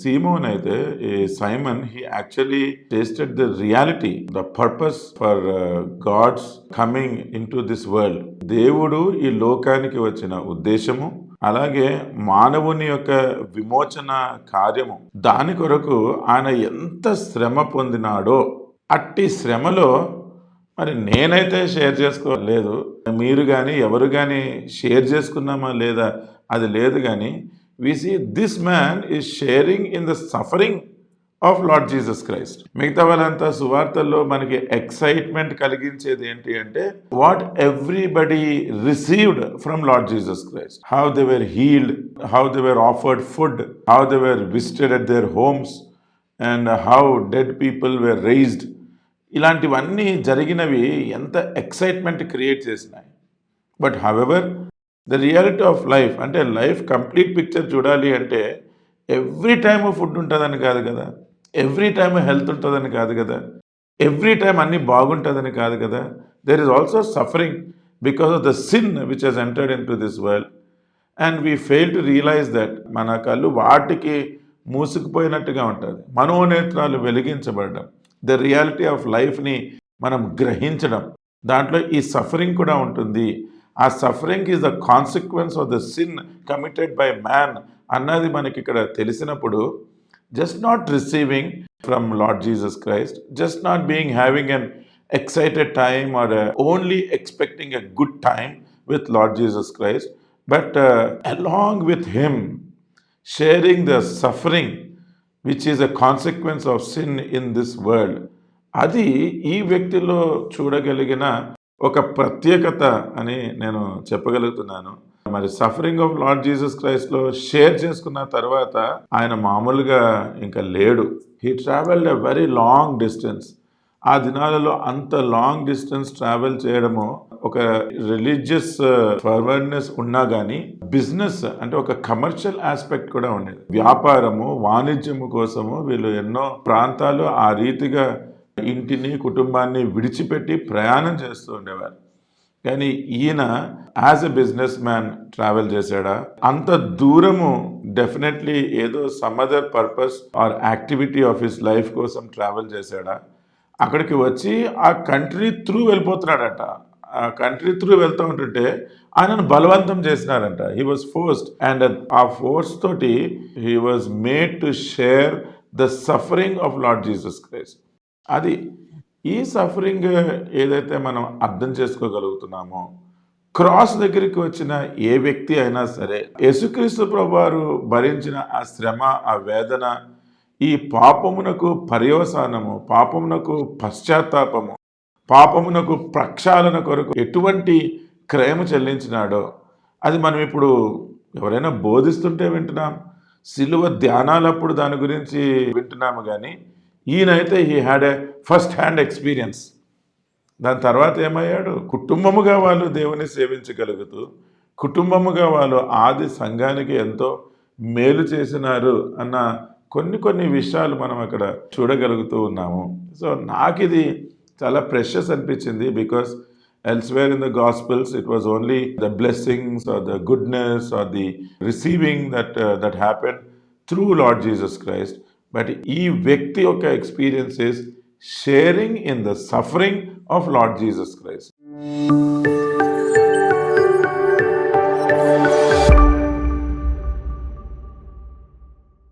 సీమోన్ అయితే ఈ Simon he actually tasted the reality the purpose for God's coming into this world దేవుడు ఈ లోకానికి వచ్చిన ఉద్దేశము అలాగే మానవుని యొక్క విమోచన కార్యము. దాని కొరకు ఆయన ఎంత శ్రమ పొందినాడో అట్టి శ్రమలో మరి నేనైతే షేర్ చేసుకోలేదు. మీరు కానీ ఎవరు కానీ షేర్ చేసుకున్నామా లేదా అది లేదు కానీ we see this man is sharing in the suffering of Lord Jesus Christ మిగతా వాళ్ళంతా సువార్తల్లో మనకి ఎక్సైట్మెంట్ కలిగించేది ఏంటి అంటే what everybody received from Lord Jesus Christ how they were healed how they were offered food how they were visited at their homes and how dead people were raised ఇలాంటివన్నీ జరిగినవి ఎంత ఎక్సైట్మెంట్ క్రియేట్ చేసినాయి. But however the reality of life అంటే life complete picture చూడాలి అంటే every time food ఉంటుందని కాదు కదా. ఎవ్రీ టైమ్ హెల్త్ ఉంటుందని కాదు కదా. ఎవ్రీ టైం అన్నీ బాగుంటుందని కాదు కదా. There is also suffering because of the sin which has entered into this world and we fail to realize that మన కళ్ళు వాటికి మూసుకుపోయినట్టుగా ఉంటుంది. మనోనేత్రాలు వెలిగించబడడం. ద రియాలిటీ ఆఫ్ లైఫ్ని మనం గ్రహించడం. దాంట్లో ఈ సఫరింగ్ కూడా ఉంటుంది. ఆ suffering is the consequence of the sin committed by man అన్నది మనకి ఇక్కడ తెలిసినప్పుడు just not receiving from Lord Jesus Christ just not being having an excited time or only expecting a good time with Lord Jesus Christ but along with him sharing the suffering which is a consequence of sin in this world అది ఈ వ్యక్తిలో చూడగలిగిన ఒక ప్రత్యేకత అని నేను చెప్పగలుగుతున్నాను. మరి suffering of Lord Jesus క్రైస్ట్లో షేర్ చేసుకున్న తర్వాత ఆయన మామూలుగా ఇంకా లేడు. He travelled a very long distance ఆ దినాలలో అంత లాంగ్ డిస్టెన్స్ ట్రావెల్ చేయడము ఒక రిలీజియస్ ఫర్వర్డ్నెస్ uh, ఉన్నా కానీ బిజినెస్ అంటే ఒక కమర్షియల్ ఆస్పెక్ట్ కూడా ఉండేది. వ్యాపారము వాణిజ్యము కోసము వీళ్ళు ఎన్నో ప్రాంతాలు ఆ రీతిగా ఇంటిని కుటుంబాన్ని విడిచిపెట్టి ప్రయాణం చేస్తూ ఉండేవారు. కానీ ఈయన as a business man travel చేశాడా? అంత దూరము డెఫినెట్లీ ఏదో some other purpose or activity of his life కోసం ట్రావెల్ చేశాడా? అక్కడికి వచ్చి ఆ కంట్రీ త్రూ వెళ్ళిపోతున్నాడట. ఆ కంట్రీ త్రూ వెళ్తూ ఉంటుంటే ఆయనను బలవంతం చేసినారంట. హీ వాజ్ ఫోర్స్డ్ అండ్ ఆ ఫోర్స్ తోటి he was made to share the suffering of Lord Jesus Christ అది ఈ సఫరింగ్ ఏదైతే మనం అర్థం చేసుకోగలుగుతున్నామో క్రాస్ దగ్గరికి వచ్చిన ఏ వ్యక్తి అయినా సరే యేసుక్రీస్తు ప్రభువారు భరించిన ఆ శ్రమ ఆ వేదన ఈ పాపమునకు పర్యవసానము పాపమునకు పశ్చాత్తాపము పాపమునకు ప్రక్షాళన కొరకు ఎటువంటి క్రయము చెల్లించినాడో అది మనం ఇప్పుడు ఎవరైనా బోధిస్తుంటే వింటున్నాం సిలువ ధ్యానాలప్పుడు దాని గురించి వింటున్నాము కానీ ఈయనైతే he had a first hand experience దాని తర్వాత ఏమయ్యాడు? కుటుంబముగా వాళ్ళు దేవుని సేవించగలుగుతూ కుటుంబముగా వాళ్ళు ఆది సంఘానికి ఎంతో మేలు చేసినారు అన్న కొన్ని కొన్ని విషయాలు మనం అక్కడ చూడగలుగుతూ ఉన్నాము. సో నాకు ఇది చాలా ప్రెషస్ అనిపించింది because elsewhere in the gospels it was only the blessings or the goodness or the receiving that that happen through Lord Jesus Christ but ఈ వ్యక్తి యొక్క experience is sharing in the suffering of Lord Jesus Christ